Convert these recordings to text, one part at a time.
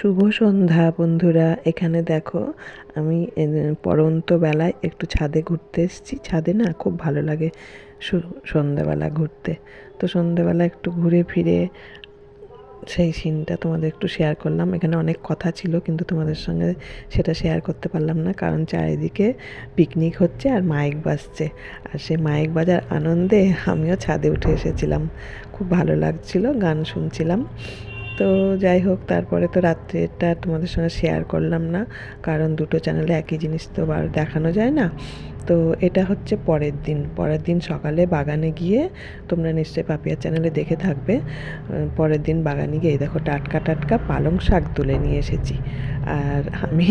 শুভ সন্ধ্যা বন্ধুরা, এখানে দেখো আমি পড়ন্ত বেলায় একটু ছাদে ঘুরতে এসেছি। ছাদে না খুব ভালো লাগে সন্ধ্যাবেলা ঘুরতে। তো সন্ধ্যাবেলা একটু ঘুরে ফিরে সেই সিনটা তোমাদের একটু শেয়ার করলাম। এখানে অনেক কথা ছিল, কিন্তু তোমাদের সঙ্গে সেটা শেয়ার করতে পারলাম না, কারণ চারিদিকে পিকনিক হচ্ছে আর মাইক বাজছে। আর সেই মাইক বাজার আনন্দে আমিও ছাদে উঠে এসেছিলাম। খুব ভালো লাগছিল, গান শুনছিলাম। তো যাই হোক, তারপরে তো রাত্রেটা তোমাদের সঙ্গে শেয়ার করলাম না, কারণ দুটো চ্যানেলে একই জিনিস তো আর দেখানো যায় না। তো এটা হচ্ছে পরের দিন পরের দিন সকালে বাগানে গিয়ে তোমরা নিশ্চয়ই পাপিয়া চ্যানেলে দেখে থাকবে। পরের দিন বাগানে গিয়ে দেখো টাটকা টাটকা পালং শাক তুলে নিয়ে এসেছি। আর আমি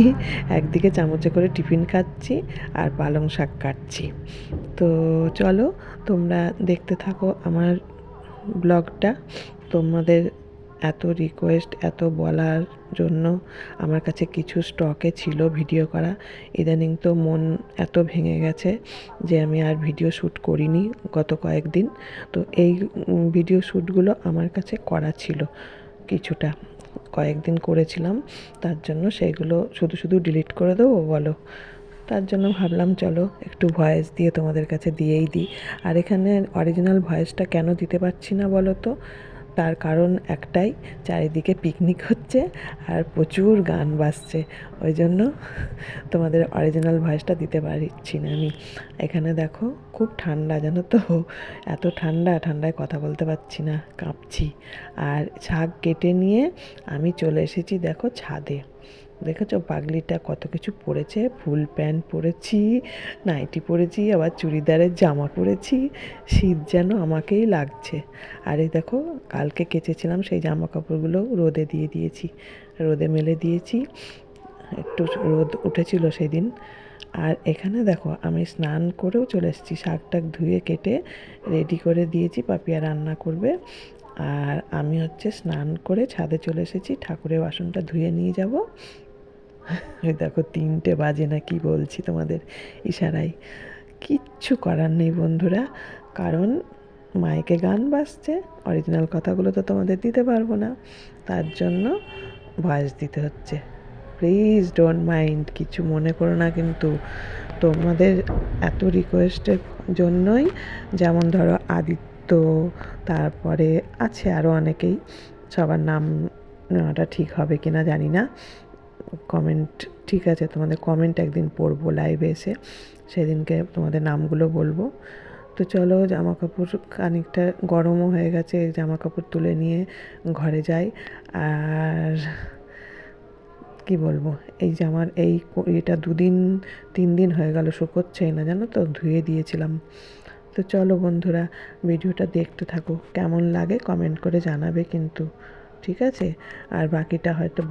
একদিকে চামচে করে টিফিন খাচ্ছি আর পালং শাক কাটছি। তো চলো, তোমরা দেখতে থাকো আমার ব্লগটা। তোমাদের এত রিকোয়েস্ট এত বলার জন্য আমার কাছে কিছু স্টকে ছিল ভিডিও করা। ইদানিং তো মন এত ভেঙে গেছে যে আমি আর ভিডিও শ্যুট করিনি গত কয়েকদিন। তো এই ভিডিও শ্যুটগুলো আমার কাছে করা ছিল কিছুটা। কয়েকদিন করেছিলাম, তার জন্য সেগুলো শুধু শুধু ডিলিট করে দেবো বলো। তার জন্য ভাবলাম চলো একটু ভয়েস দিয়ে তোমাদের কাছে দিয়েই দিই। আর এখানে অরিজিনাল ভয়েসটা কেন দিতে পারছি না বলো তো? তার কারণ একটাই, চারিদিকে পিকনিক হচ্ছে আর প্রচুর গান বাজছে। ওই জন্য তোমাদের অরিজিনাল ভয়েসটা দিতে পারছি না আমি। এখানে দেখো, খুব ঠান্ডা জানো তো? এত ঠান্ডা, ঠান্ডায় কথা বলতে পারছি না, কাঁপছি। আর শাক কেটে নিয়ে আমি চলে এসেছি দেখো ছাদে। দেখেছ? পাগলিটা কত কিছু পরেছে। ফুল প্যান্ট পরেছি, নাইটি পরেছি, আবার চুড়িদারের জামা পরেছি। শীত যেন আমাকেই লাগছে। আর এই দেখো, কালকে কেচেছিলাম সেই জামা কাপড়গুলো রোদে দিয়ে দিয়েছি। রোদে মেলে দিয়েছি। একটু রোদ উঠেছিল সেদিন। আর এখানে দেখো, আমি স্নান করেও চলে এসেছি। শাক টাক ধুয়ে কেটে রেডি করে দিয়েছি, পাপিয়া রান্না করবে। আর আমি হচ্ছে স্নান করে ছাদে চলে এসেছি। ঠাকুরের বাসনটা ধুয়ে নিয়ে যাব। দেখো তিনটে বাজে না কি বলছি তোমাদের ইশারায়। কিচ্ছু করার নেই বন্ধুরা, কারণ মাইকে গান বাজছে অরিজিনাল কথাগুলো তো তোমাদের দিতে পারব না, তার জন্য ভয়েস দিতে হচ্ছে। প্লিজ ডোন্ট মাইন্ড কিছু মনে করো না কিন্তু তোমাদের এত রিকোয়েস্টের জন্যই, যেমন ধরো আদিত্য, তারপরে আছে আরও অনেকেই, সবার নাম নেওয়াটা ঠিক হবে কি না জানি না। কমেন্ট ঠিক আছে, তোমাদের কমেন্ট একদিন পড়ব লাইভে এসে, সেদিনকে তোমাদের নামগুলো বলব। তো চলো, জামা কাপড় খানিকটা গরমও হয়ে গেছে, জামা কাপড় তুলে নিয়ে ঘরে যাই। আর কি বলব, এই জামার এই এটা দুদিন, তিন দিন হয়ে গেল শুকোচ্ছেই না জানো তো, ধুয়ে দিয়েছিলাম। তো চলো বন্ধুরা, ভিডিওটা দেখতে থাকো, কেমন লাগে কমেন্ট করে জানাবে কিন্তু। ঠিক আছে? আর বাকিটা হয়তো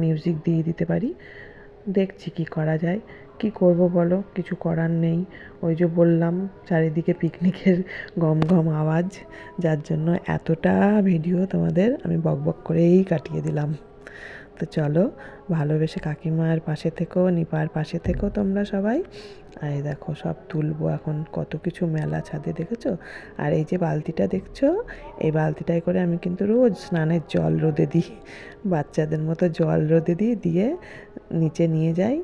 মিউজিক দিয়ে দিতে পারি। দেখছি কি করা যায়। কি করব বলো? কিছু করার নেই। ওই যে বললাম, চারিদিকে পিকনিকের গম গম আওয়াজ, যার জন্য এতটা ভিডিও তোমাদের আমি বকবক করেই কাটিয়ে দিলাম। তো চলো, ভালোবেসে কাকিমার পাশে থেকো, নিপার পাশে থেকো তোমরা সবাই। আর এই দেখো, সব তুলবো এখন, কত কিছু মেলা ছাদে দেখেছ? আর এই যে বালতিটা দেখছ, এই বালতিটায় করে আমি কিন্তু রোজ স্নানের জল রোদে দিই। বাচ্চাদের মতো জল রোদে দিই, দিয়ে নিচে নিয়ে যাই,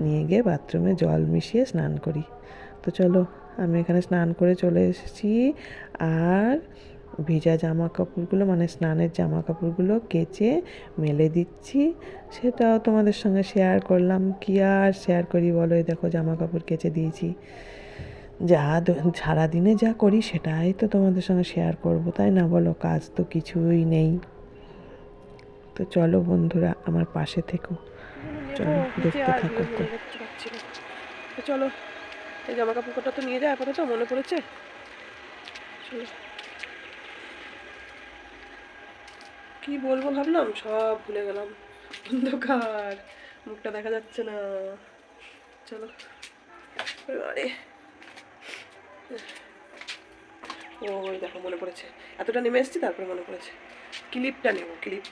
নিয়ে গিয়ে বাথরুমে জল মিশিয়ে স্নান করি। তো চলো, আমি এখানে স্নান করে চলে এসেছি। আর ভিজা জামা কাপড়গুলো মানে স্নানের জামা কাপড়গুলো কেচে মেলে দিচ্ছি। সেটাও তোমাদের সঙ্গে শেয়ার করলাম। কি আর শেয়ার করি বলো? এই দেখো জামা কাপড় কেচে দিয়েছি। যা সারাদিনে যা করি সেটাই তো তোমাদের সঙ্গে শেয়ার করব তাই না বলো? কাজ তো কিছুই নেই। তো চলো বন্ধুরা আমার পাশে থেকো। চলো দেখতে থাকো। তো চলো এই জামা কাপড় কটা তো নিয়ে যায় আপাতত মনে পড়েছে। চলো। কি বলব ভাবলাম? সব ভুলে গেলাম। অন্ধকার। মুখটা দেখা যাচ্ছে না। চলো ওই দেখো, মনে পড়েছে। এতটা নেমে এসেছি, তারপরে মনে পড়েছে। ক্লিপটা নেব, ক্লিপ।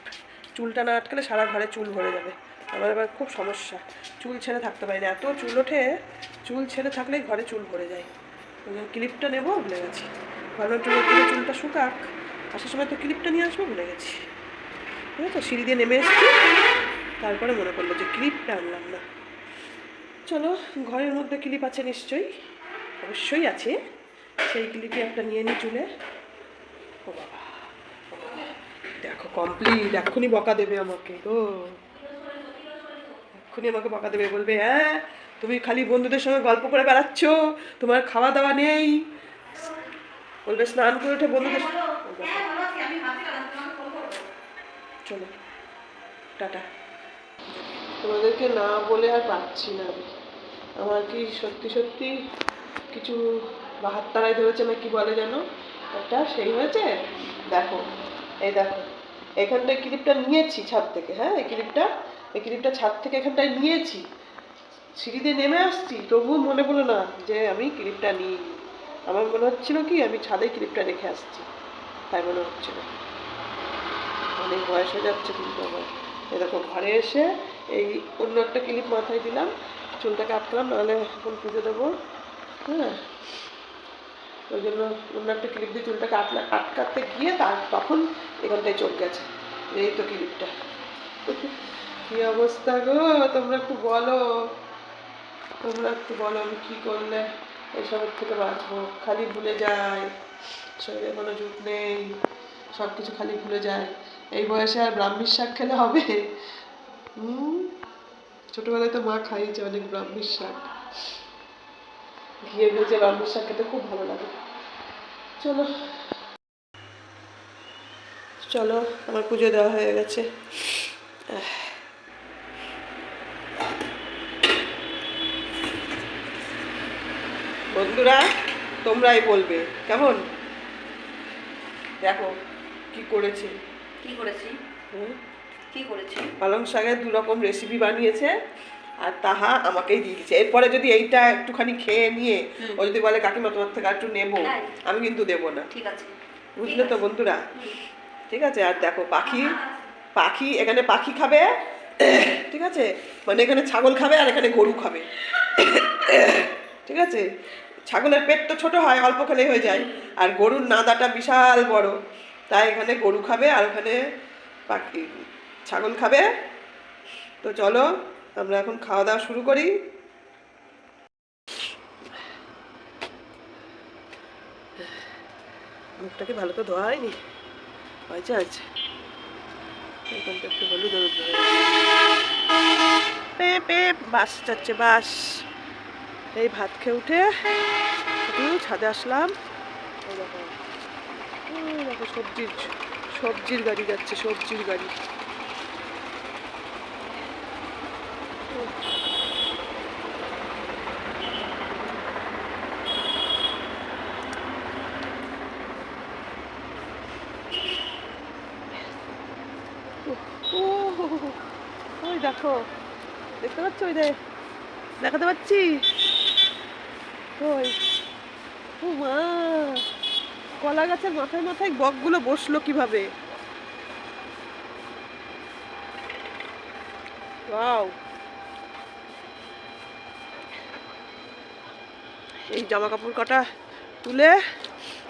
চুলটা না আটকালে সারা ঘরে চুল ভরে যাবে। আমার এবার খুব সমস্যা। চুল ছেড়ে থাকতে পারি না। এত চুল ওঠে, চুল ছেড়ে থাকলেই ঘরে চুল ভরে যায়। ওই জন্য ক্লিপটা নেব, ভুলে গেছি। একটু রোদ্দুরে চুলটা শুকাক। আসার সময় তো ক্লিপটা নিয়ে আসব, ভুলে গেছি। ঠিক আছে সিঁড়ি দিয়ে নেমে এসেছি। তারপরে মনে পড়ল যে ক্লিপটা আনলাম না। চলো, ঘরের মধ্যে ক্লিপ আছে নিশ্চয়ই? অবশ্যই আছে। সেই ক্লিপে একটা নিয়ে নিই চুলে। ও বাবা। দেখো কমপ্লিট এক্ষুনি বকা দেবে আমাকে, গো। এক্ষুনি আমাকে বকা দেবে, বলবে হ্যাঁ তুমি খালি বন্ধুদের সঙ্গে গল্প করে বেড়াচ্ছ, তোমার খাওয়া দাওয়া নেই। বলবে, স্নান করে উঠে বন্ধুদের ও বাবা, চলো, টাটা। তোমাদেরকে না বলে আর পাচ্ছি না আমি। আমার কি সত্যি সত্যি কিছু বাহাত তারাই ধরেছে না কি বলে যেন? একটা সেই হয়েছে? দেখো, এই দেখো, এখানটায় ক্লিপটা নিয়েছি ছাদ থেকে হ্যাঁ? এই ক্লিপটা এই ক্লিপটা ছাদ থেকে এখানটায় নিয়েছি। সিঁড়ি দিয়ে নেমে আসছি, তবুও মনে পড়ল না যে আমি ক্লিপটা নিই আমার মনে হচ্ছিল কি, আমি ছাদে ক্লিপটা রেখে আসছি। তাই মনে হচ্ছিল। অনেক বয়স হয়ে যাচ্ছে কিন্তু আমার দেখো, ঘরে এসে এই অন্য একটা ক্লিপ মাথায় দিলাম চুলটাকে আটকালাম নাহলে এখন পুজো দেবো। হ্যাঁ। ওই জন্য অন্য একটা ক্লিপ দিয়ে চুলটাকে আটলা আটকাতে গিয়ে তার তখন এখানটায় চোখ গেছে। এই তো ক্লিপটা। কি অবস্থা গো? তোমরা একটু বলো। তোমরা একটু বলো, আমি কী করলে এসবের থেকে বাঁচবো? খালি ভুলে যাই শরীরে কোনো জুট নেই। সব কিছু খালি ভুলে যায়। এই বয়সে আর ব্রাহ্মীর শাক খেলে হবে? হুম ছোটোবেলায় তো মা খাইয়েছে অনেক ব্রাহ্মীর শাক। ঘিয়ে ভেজে ব্রাহ্মীর শাক খেতে খুব ভালো লাগে। চলো। চলো, আমার পুজো দেওয়া হয়ে গেছে। বন্ধুরা, তোমরাই বলবে, কেমন? দেখো, কি করেছি। কি করেছি? কি করেছি? পালং শাকের দু রকম রেসিপি বানিয়েছে আর তাহা আমাকেই দিয়ে দিচ্ছে এরপরে যদি এইটা একটুখানি খেয়ে নিয়ে ও যদি বলে কাকিমা তোমার থেকে একটু নেব আমি কিন্তু দেবো না। ঠিক আছে। বুঝলে তো বন্ধুরা? ঠিক আছে আর দেখো পাখি পাখি এখানে পাখি খাবে ঠিক আছে? মানে এখানে ছাগল খাবে আর এখানে গরু খাবে। ঠিক আছে? ছাগলের পেট তো ছোট হয় অল্প খেলেই হয়ে যায়। আর গরুর নাদাটা বিশাল বড়। তাই এখানে গরু খাবে আর ওখানে পাখি, ছাগল খাবে। তো চলো, আমরা এখন খাওয়া দাওয়া শুরু করি। মুখটাকে ভালো করে ধোয়া হয়নি হয়েছে। এখানটা একটু পে পে, বাস যাচ্ছে, বাস। এই ভাত খেয়ে উঠে, একটু ছাদে আসলাম। দেখো সবজির সবজির গাড়ি যাচ্ছে, সবজির গাড়ি। ওই দেখো, দেখতে পাচ্ছ ওই দেখ, দেখাতে পাচ্ছি ওই, ও মা। কলা গাছের মাথায় মাথায় বকগুলো বসল কীভাবে? এই জামা কাপড় কাটা তুলে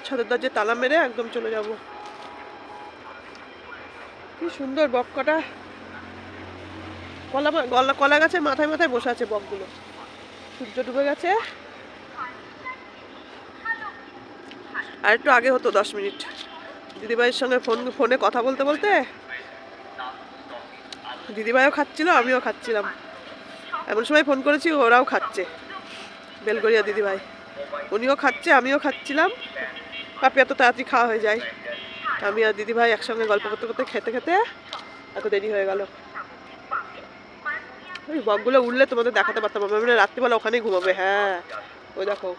ছাদের দরজায় তালা মেরে একদম চলে যাব। কি সুন্দর বক কটা। কলা কলা গাছের মাথায় মাথায় বসে আছে বকগুলো। সূর্য ডুবে গেছে। আর একটু আগে হতো দশ মিনিট। দিদিভাইয়ের সঙ্গে ফোন ফোনে কথা বলতে বলতে দিদিভাইও খাচ্ছিল, আমিও খাচ্ছিলাম। এমন সময় ফোন করেছি, ওরাও খাচ্ছে। বেলগড়িয়া দিদিভাই। উনিও খাচ্ছে, আমিও খাচ্ছিলাম। পাপি এত তাড়াতাড়ি খাওয়া হয়ে যায়। আমি আর দিদিভাই একসঙ্গে গল্প করতে করতে খেতে খেতে এত দেরি হয়ে গেল। ওই বকগুলো উঠলে তোমাদের দেখাতে পারতাম আমি রাত্রিবেলা ওখানেই ঘুমাবে হ্যাঁ। ওই দেখো।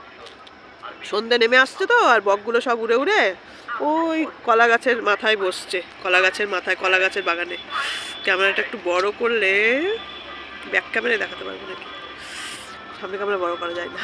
সন্ধে নেমে আসছে তো, আর বকগুলো সব উড়ে উড়ে ওই কলা গাছের মাথায় বসছে, কলা গাছের মাথায়, কলা গাছের বাগানে। ক্যামেরাটা একটু বড় করলে ব্যাক ক্যামেরায় দেখাতে পারব নাকি? সামনে ক্যামেরা বড় করা যায় না।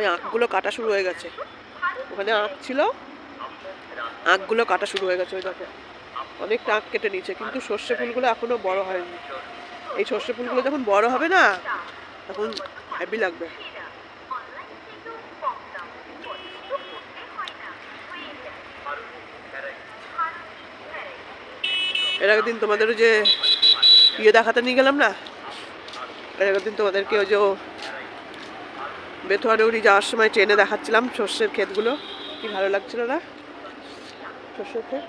ওই আঁখগুলো কাটা শুরু হয়ে গেছে। ওখানে আঁক ছিল আঁকগুলো কাটা শুরু হয়ে গেছে ওই দেখো। অনেকটা আঁক কেটে নিয়েছে, কিন্তু সর্ষে ফুলগুলো এখনও বড় হয়নি। এই সর্ষে ফুলগুলো যখন বড় হবে না, তখন হ্যাপি লাগবে। এর আগের দিন তোমাদের যে ইয়ে দেখাতে নিয়ে গেলাম না? এর আগের দিন তোমাদেরকে ওই যে বেথুয়াডৌরি যাওয়ার সময় ট্রেনে দেখাচ্ছিলাম সর্ষের ক্ষেতগুলো। কি ভালো লাগছিল না? সর্ষের ক্ষেত।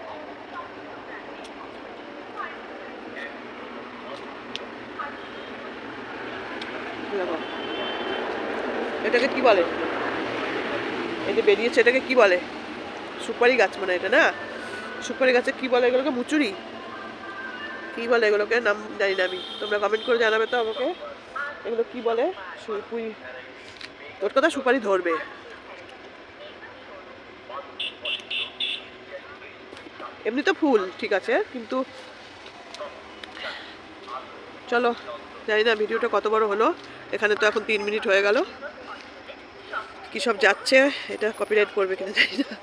এটাকে কি বলে? এই যে বেরিয়েছে, এটাকে কি বলে? সুপারি গাছ মানে এটা, না? সুপারি গাছে কি বলে এগুলোকে? মুচুরি? কি বলে এগুলোকে? নাম জানি না আমি। তোমরা কমেন্ট করে জানাবে তো আমাকে। এগুলো কি বলে? তোর কথা সুপারি ধরবে। এমনি তো ফুল, ঠিক আছে, কিন্তু চলো, জানি না ভিডিওটা কত বড় হলো, এখানে তো এখন তিন মিনিট হয়ে গেল। কি সব যাচ্ছে, এটা কপিরাইট করবে কিনা জানি না।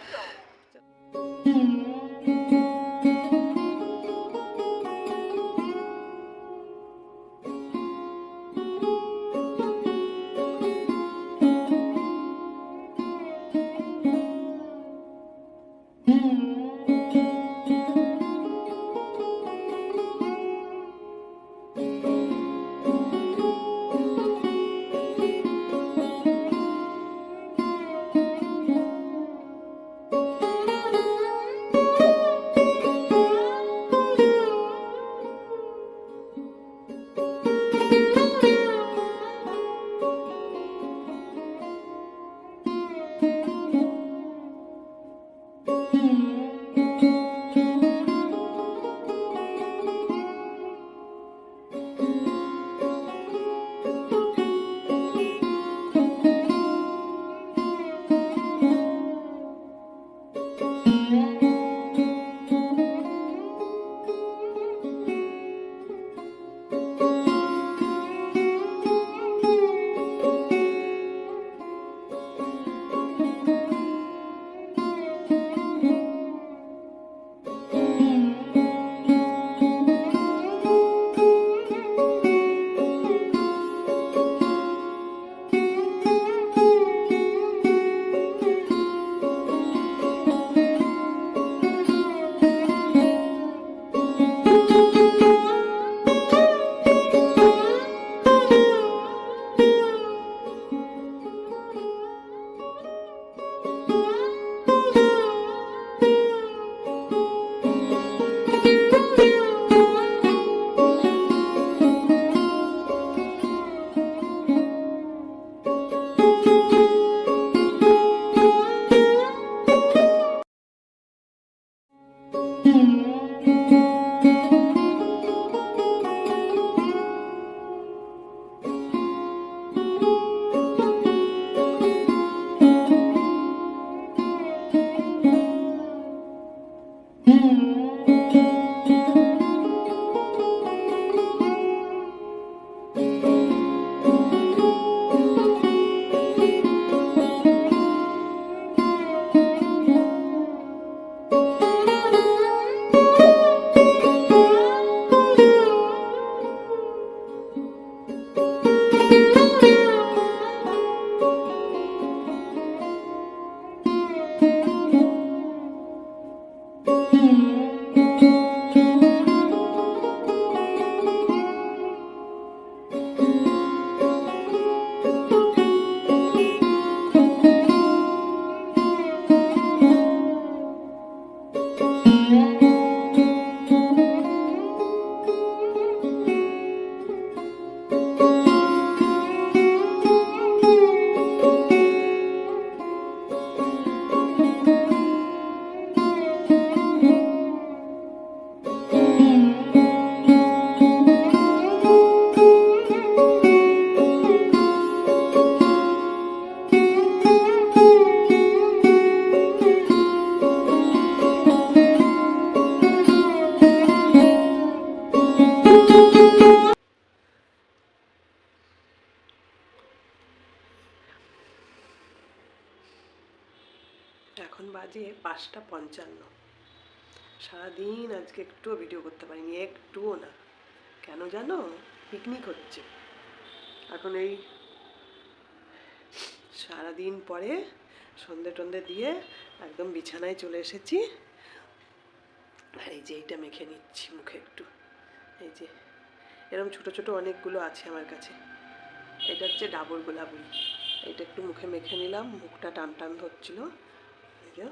এখন বাজে পাঁচটা পঞ্চান্ন। সারাদিন আজকে একটুও ভিডিও করতে পারিনি, একটুও না। কেন জানো? পিকনিক হচ্ছে। এখন এই সারাদিন পরে সন্ধে টন্ধে দিয়ে একদম বিছানায় চলে এসেছি। আর এই যে এইটা মেখে নিচ্ছি মুখে একটু। এই যে এরকম ছোট ছোট অনেকগুলো আছে আমার কাছে। এটা হচ্ছে ডাবর গোলাপি। এটা একটু মুখে মেখে নিলাম, মুখটা টান টান ধরছিল। যে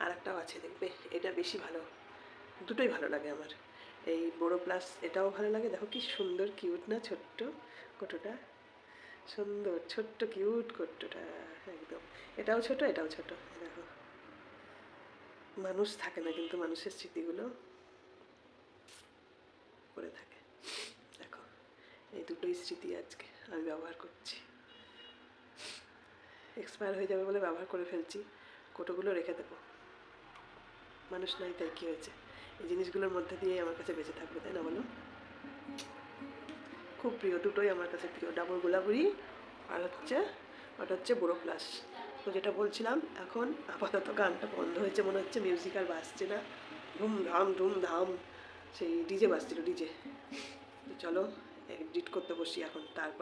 আর একটাও আছে, দেখবে। এটা বেশি ভালো। দুটোই ভালো লাগে আমার। এই বড়ো প্লাস এটাও ভালো লাগে। দেখো কি সুন্দর, কিউট না ছোট্ট কোটোটা? সুন্দর, ছোট্ট, কিউট কোটোটা, একদম। এটাও ছোট এটাও ছোট। দেখো। মানুষ থাকে না কিন্তু মানুষের স্মৃতিগুলো পড়ে থাকে। দেখো, এই দুটোই স্মৃতি আজকে আমি ব্যবহার করছি। এক্সপায়ার হয়ে যাবে বলে ব্যবহার করে ফেলছি। কোটোগুলো রেখে দেবো। মানুষ নাই, তাই কী হয়েছে? এই জিনিসগুলোর মধ্যে দিয়েই আমার কাছে বেঁচে থাকবে, তাই না বলো? খুব প্রিয়, দুটোই আমার কাছে প্রিয়। ডাবল গোলাপুরি আর হচ্ছে ওটা হচ্ছে বড়ো প্লাস তো যেটা বলছিলাম, এখন আপাতত গানটা বন্ধ হয়েছে, মনে হচ্ছে মিউজিক আর বাজছে না। ধুমধাম ধুমধাম সেই ডিজে বাজছিল, ডিজে। চলো এডিট করতে বসি এখন, তারপরে